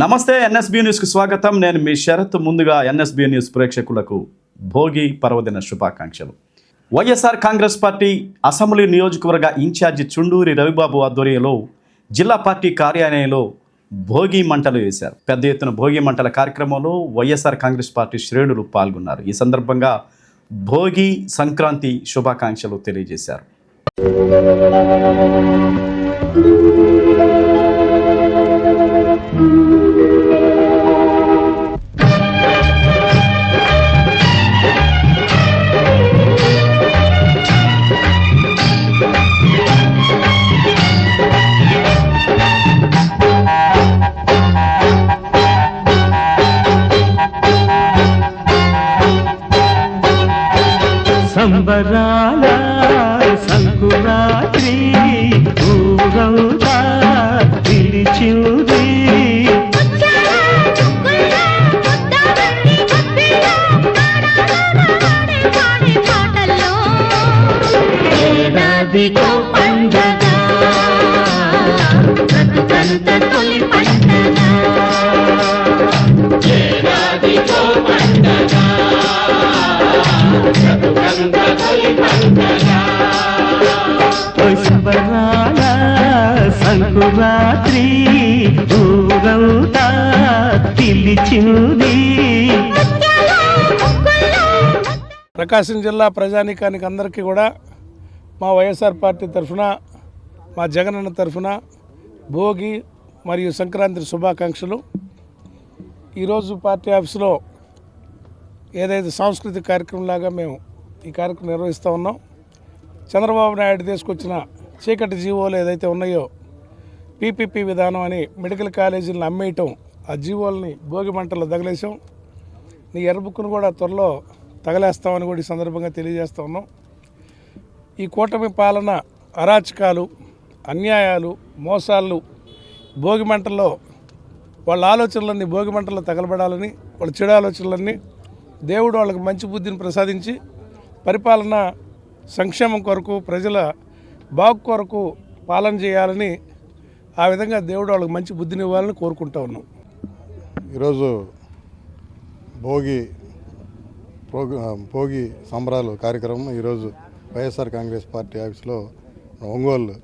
నమస్తే ఎన్ఎస్బి న్యూస్కి స్వాగతం. నేను మీ శరత్. ముందుగా ఎన్ఎస్బి న్యూస్ ప్రేక్షకులకు భోగి పర్వదిన శుభాకాంక్షలు. వైఎస్ఆర్ కాంగ్రెస్ పార్టీ అసెంబ్లీ నియోజకవర్గ ఇన్ఛార్జి చుండూరి రవిబాబు ఆధ్వర్యంలో జిల్లా పార్టీ కార్యాలయంలో భోగి మంటలు వేశారు. పెద్ద ఎత్తున భోగి మంటల కార్యక్రమంలో వైఎస్ఆర్ కాంగ్రెస్ పార్టీ శ్రేణులు పాల్గొన్నారు. ఈ సందర్భంగా భోగి సంక్రాంతి శుభాకాంక్షలు తెలియజేశారు. సంబరాల సంకురాత్రి ఊరవుతా పిలిచింది ఏడాదికో పండగ రాత్రి ఊరంతా పిలిచింది. ప్రకాశం జిల్లా ప్రజానీకానికి అందరికీ కూడా మా వైఎస్ఆర్ పార్టీ తరఫున మా జగనన్న తరఫున భోగి మరియు సంక్రాంతి శుభాకాంక్షలు. ఈరోజు పార్టీ ఆఫీసులో ఏదైతే సాంస్కృతిక కార్యక్రమంలాగా మేము ఈ కార్యక్రమం నిర్వహిస్తూ ఉన్నాం చంద్రబాబు నాయుడు తీసుకొచ్చిన చీకటి జీవోలు ఏదైతే ఉన్నాయో పీపీపీ విధానం అని మెడికల్ కాలేజీలను అమ్మేయటం ఆ జీవోల్ని భోగి మంటల్లో తగిలేసాం నీ ఎర్రబుక్కును కూడా త్వరలో తగలేస్తామని కూడా ఈ సందర్భంగా తెలియజేస్తా ఉన్నాం. ఈ కూటమి పాలన అరాచకాలు అన్యాయాలు మోసాలు భోగి మంటల్లో వాళ్ళ ఆలోచనలన్నీ భోగి మంటల్లో తగలబడాలని వాళ్ళ చెడు ఆలోచనలన్నీ దేవుడు వాళ్ళకి మంచి బుద్ధిని ప్రసాదించి పరిపాలన సంక్షేమం కొరకు ప్రజల బాగు కొరకు పాలన చేయాలని ఆ విధంగా దేవుడు వాళ్ళకి మంచి బుద్ధినివ్వాలని కోరుకుంటా ఉన్నాం. ఈరోజు భోగి భోగి సంబరాలు కార్యక్రమం ఈరోజు వైఎస్ఆర్ కాంగ్రెస్ పార్టీ ఆఫీస్లో ఒంగోలు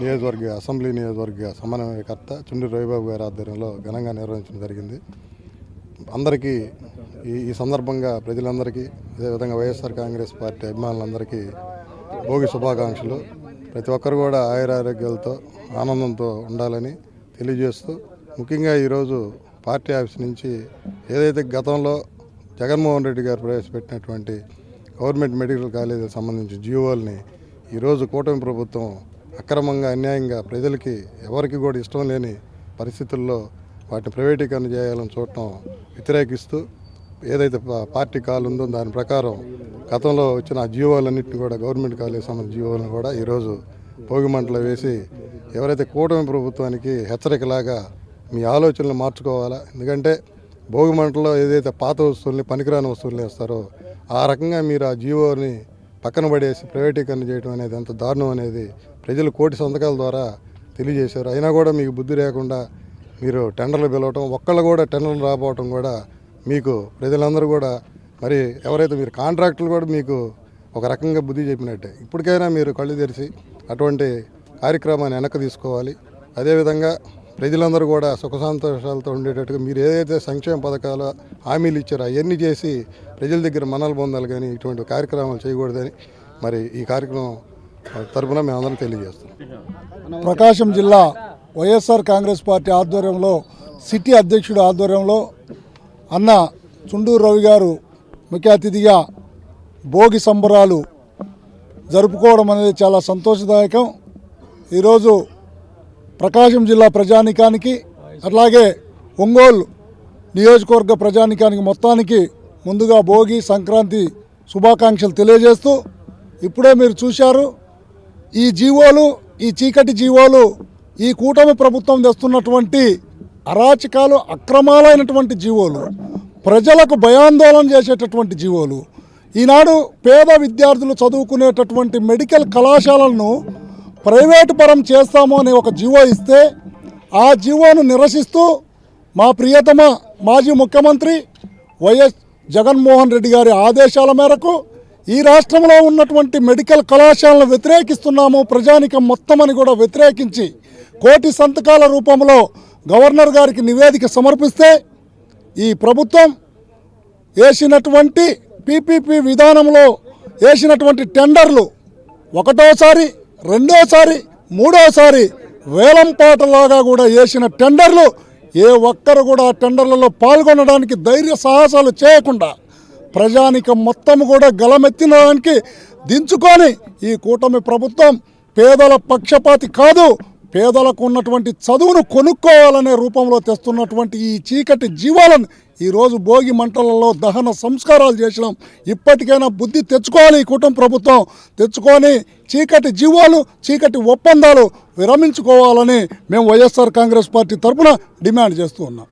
నియోజకవర్గ అసెంబ్లీ నియోజకవర్గ సమన్వయకర్త చుండి రవిబాబు గారి ఆధ్వర్యంలో ఘనంగా నిర్వహించడం జరిగింది. అందరికీ ఈ ఈ సందర్భంగా ప్రజలందరికీ అదేవిధంగా వైఎస్ఆర్ కాంగ్రెస్ పార్టీ అభిమానులందరికీ భోగి శుభాకాంక్షలు. ప్రతి ఒక్కరు కూడా ఆయురారోగ్యాలతో ఆనందంతో ఉండాలని తెలియజేస్తూ ముఖ్యంగా ఈరోజు పార్టీ ఆఫీస్ నుంచి ఏదైతే గతంలో జగన్మోహన్ రెడ్డి గారు ప్రవేశపెట్టినటువంటి గవర్నమెంట్ మెడికల్ కాలేజీకి సంబంధించిన జీవోల్ని ఈరోజు కూటమి ప్రభుత్వం అక్రమంగా అన్యాయంగా ప్రజలకి ఎవరికి కూడా ఇష్టం లేని పరిస్థితుల్లో వాటిని ప్రైవేటీకరణ చేయాలని చూడటం వ్యతిరేకిస్తూ ఏదైతే పార్టీ కాల్ ఉందో దాని ప్రకారం గతంలో వచ్చిన ఆ జీవోలన్నింటినీ కూడా గవర్నమెంట్ కాలేజ్ సంబంధించిన జీవోలను కూడా ఈరోజు భోగి మంటలో వేసి ఎవరైతే కూటమి ప్రభుత్వానికి హెచ్చరికలాగా మీ ఆలోచనలు మార్చుకోవాలా? ఎందుకంటే భోగి మంటలో ఏదైతే పాత వస్తువుల్ని పనికిరాని వస్తువుల్ని వేస్తారో ఆ రకంగా మీరు ఆ జీవోని పక్కన పడేసి ప్రైవేటీకరణ చేయడం అనేది ఎంత దారుణం అనేది ప్రజలు కోటి సంతకాల ద్వారా తెలియజేశారు. అయినా కూడా మీకు బుద్ధి లేకుండా మీరు టెండర్లు పిలవటం ఒక్కళ్ళు కూడా టెండర్లు రాబోవటం కూడా మీకు ప్రజలందరూ కూడా మరి ఎవరైతే మీరు కాంట్రాక్టులు కూడా మీకు ఒక రకంగా బుద్ధి చెప్పినట్టే ఇప్పటికైనా మీరు కళ్ళు తెరిచి అటువంటి కార్యక్రమాన్ని వెనక్కి తీసుకోవాలి. అదేవిధంగా ప్రజలందరూ కూడా సుఖ సంతోషాలతో ఉండేటట్టుగా మీరు ఏదైతే సంక్షేమ పథకాలు హామీలు ఇచ్చారో అవన్నీ చేసి ప్రజల దగ్గర మనలు పొందాలి కానీ ఇటువంటి కార్యక్రమాలు చేయకూడదని మరి ఈ కార్యక్రమం తరపున మేమందరం తెలియజేస్తాం ప్రకాశం జిల్లా వైఎస్ఆర్ కాంగ్రెస్ పార్టీ ఆధ్వర్యంలో సిటీ అధ్యక్షుడు ఆధ్వర్యంలో అన్న చుండూరు రవి గారు ముఖ్య అతిథిగా భోగి సంబరాలు జరుపుకోవడం అనేది చాలా సంతోషదాయకం. ఈరోజు ప్రకాశం జిల్లా ప్రజానికానికి అట్లాగే ఒంగోలు నియోజకవర్గ ప్రజానికానికి మొత్తానికి ముందుగా భోగి సంక్రాంతి శుభాకాంక్షలు తెలియజేస్తూ ఇప్పుడే మీరు చూశారు ఈ జీవోలు ఈ చీకటి జీవోలు ఈ కూటమి ప్రభుత్వం తెస్తున్నటువంటి అరాచకాలు అక్రమాలైనటువంటి జీవోలు ప్రజలకు భయాందోళన చేసేటటువంటి జీవోలు ఈనాడు పేద విద్యార్థులు చదువుకునేటటువంటి మెడికల్ కళాశాలలను ప్రైవేటు పరం చేస్తాము అని ఒక జీవో ఇస్తే ఆ జీవోను నిరసిస్తూ మా ప్రియతమ మాజీ ముఖ్యమంత్రి వైఎస్ జగన్మోహన్ రెడ్డి గారి ఆదేశాల మేరకు ఈ రాష్ట్రంలో ఉన్నటువంటి మెడికల్ కళాశాలను వ్యతిరేకిస్తున్నాము ప్రజానికం మొత్తం అని కూడా వ్యతిరేకించి కోటి సంతకాల రూపంలో గవర్నర్ గారికి నివేదిక సమర్పిస్తే ఈ ప్రభుత్వం వేసినటువంటి పీపీపీ విధానంలో వేసినటువంటి టెండర్లు ఒకటోసారి రెండోసారి మూడోసారి వేలంపాటలాగా కూడా వేసిన టెండర్లు ఏ ఒక్కరు కూడా ఆ టెండర్లలో పాల్గొనడానికి ధైర్య సాహసాలు చేయకుండా ప్రజానికం మొత్తం కూడా గలమెత్తినడానికి దించుకొని ఈ కూటమి ప్రభుత్వం పేదల పక్షపాతి కాదు పేదలకు ఉన్నటువంటి చదువును కొనుక్కోవాలనే రూపంలో తెస్తున్నటువంటి ఈ చీకటి జీవాలను ఈరోజు భోగి మంటలలో దహన సంస్కారాలు చేసినాం. ఇప్పటికైనా బుద్ధి తెచ్చుకోవాలి ఈ కుటుంబ ప్రభుత్వం. తెచ్చుకొని చీకటి జీవాలు చీకటి ఒప్పందాలు విరమించుకోవాలని మేము వైఎస్ఆర్ కాంగ్రెస్ పార్టీ తరఫున డిమాండ్ చేస్తూ ఉన్నాం.